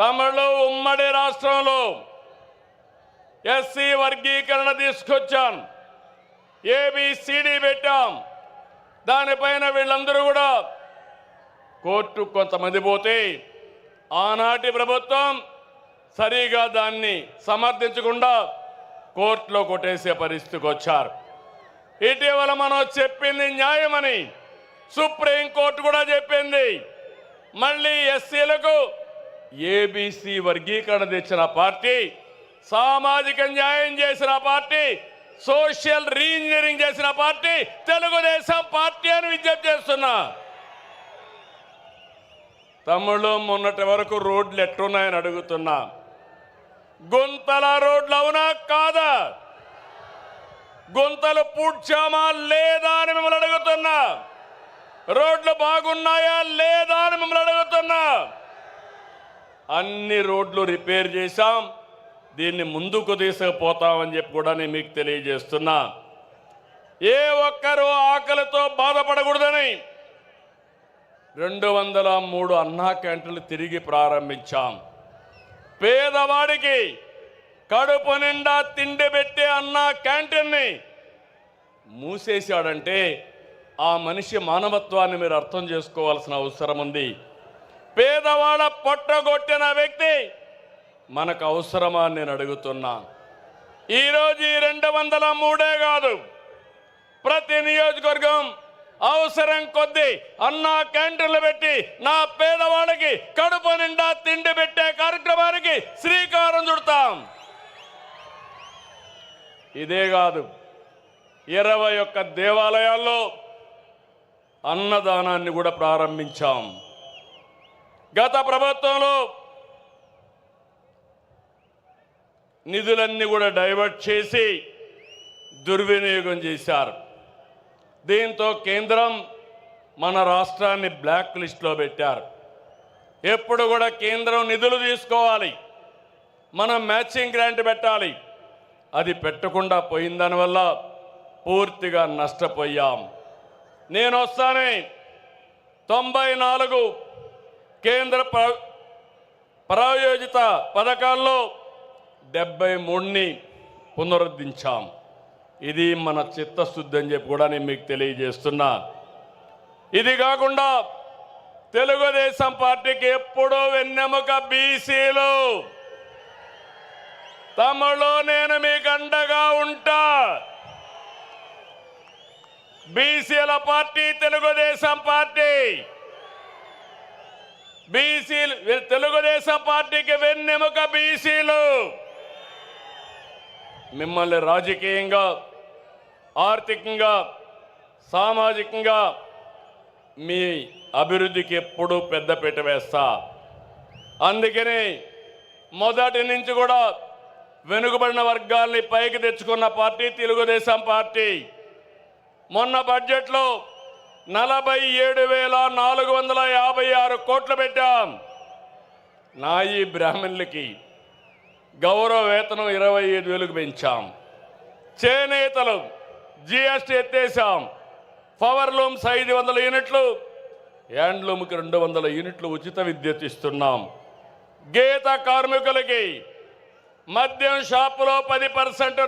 తమిళ ఉమ్మడి రాష్ట్రంలో ఎస్సీ వర్గీకరణ తీసుకొచ్చాం. ఏబిసిడి పెట్టాం. దానిపైన వీళ్ళందరూ కూడా కోర్టు కొంతమంది పోతే ఆనాటి ప్రభుత్వం సరిగా దాన్ని సమర్థించకుండా కోర్టులో కొట్టేసే పరిస్థితికి వచ్చారు. ఇటీవల మనం చెప్పింది న్యాయమని సుప్రీంకోర్టు కూడా చెప్పింది. మళ్ళీ ఎస్సీలకు ఏబీసీ వర్గీకరణ తెచ్చిన పార్టీ సామాజిక న్యాయం చేసిన పార్టీ సోషల్ రీఇంజనీరింగ్ చేసిన పార్టీ తెలుగుదేశం పార్టీ అని విజ్ఞప్తి చేస్తున్నా. తమ్ముళ్ళు మొన్నటి వరకు రోడ్లు ఎట్టున్నాయని అడుగుతున్నా. గుంతల రోడ్లు అవునా కాదా? గుంతలు పూడ్చామా లేదా అని మిమ్మల్ని అడుగుతున్నా. రోడ్లు బాగున్నాయా లేదా అని మిమ్మల్ని అడుగుతున్నా అన్ని రోడ్లు రిపేర్ చేశాం. దీన్ని ముందుకు తీసుకుపోతామని చెప్పి కూడా నేను మీకు తెలియజేస్తున్నా. ఏ ఒక్కరూ ఆకలితో బాధపడకూడదని రెండు వందల మూడు అన్నా క్యాంటీన్లు తిరిగి ప్రారంభించాం. పేదవాడికి కడుపు నిండా తిండి పెట్టే అన్నా క్యాంటీన్ని మూసేశాడంటే ఆ మనిషి మానవత్వాన్ని మీరు అర్థం చేసుకోవాల్సిన అవసరం ఉంది. పేదవాడ పొట్టగొట్టిన వ్యక్తి మనకు అవసరమా నేను అడుగుతున్నా. ఈరోజు ఈ రెండు వందల మూడే కాదు. ప్రతి నియోజకవర్గం అవసరం కొద్దీ అన్నా క్యాంటీన్లు పెట్టి నా పేదవాళ్ళకి కడుపు నిండా తిండి పెట్టే కార్యక్రమానికి శ్రీకారం చుడతాం. ఇదే కాదు ఇరవై ఒక్క దేవాలయాల్లో అన్నదానాన్ని కూడా ప్రారంభించాం. గత ప్రభుత్వంలో నిధులన్నీ కూడా డైవర్ట్ చేసి దుర్వినియోగం చేశారు. దీంతో కేంద్రం మన రాష్ట్రాన్ని బ్లాక్ లిస్ట్లో పెట్టారు. ఎప్పుడు కూడా కేంద్రం నిధులు తీసుకోవాలి. మనం మ్యాచింగ్ గ్రాంట్ పెట్టాలి. అది పెట్టకుండా పోయిన దానివల్ల పూర్తిగా నష్టపోయాం. నేను వస్తానే తొంభై నాలుగు కేంద్ర ప్ర- ప్రాయోజిత పథకాల్లో డెబ్బై మూడుని పునరుద్ధరించాం. ఇది మన చిత్తశుద్ధి అని చెప్పి కూడా నేను మీకు తెలియజేస్తున్నా. ఇది కాకుండా తెలుగుదేశం పార్టీకి ఎప్పుడూ వెన్నెముక బీసీలు. తమలో నేను మీకు అండగా ఉంటా. బీసీల పార్టీ తెలుగుదేశం పార్టీ. బీసీలు తెలుగుదేశం పార్టీకి వెన్నెముక బీసీలు. మిమ్మల్ని రాజకీయంగా ఆర్థికంగా సామాజికంగా మీ అభివృద్ధికి ఎప్పుడూ పెద్దపీట వేస్తా. అందుకని మొదటి నుంచి కూడా వెనుకబడిన వర్గాల్ని పైకి తెచ్చుకున్న పార్టీ తెలుగుదేశం పార్టీ. మొన్న బడ్జెట్లో నలభై ఏడు వేల నాలుగు వందల యాభై ఆరు కోట్లు పెట్టాం. నాయి బ్రాహ్మణులకి గౌరవ వేతనం ఇరవై ఐదు వేలకు పెంచాం. చేనేతలు జిఎస్టీ ఎత్తేసాం పవర్ లూమ్స్ ఐదు వందల యూనిట్లు హ్యాండ్లూమ్కి రెండు వందల యూనిట్లు ఉచిత విద్యుత్ ఇస్తున్నాం. గీత కార్మికులకి మద్యం షాపులో పది పర్సెంట్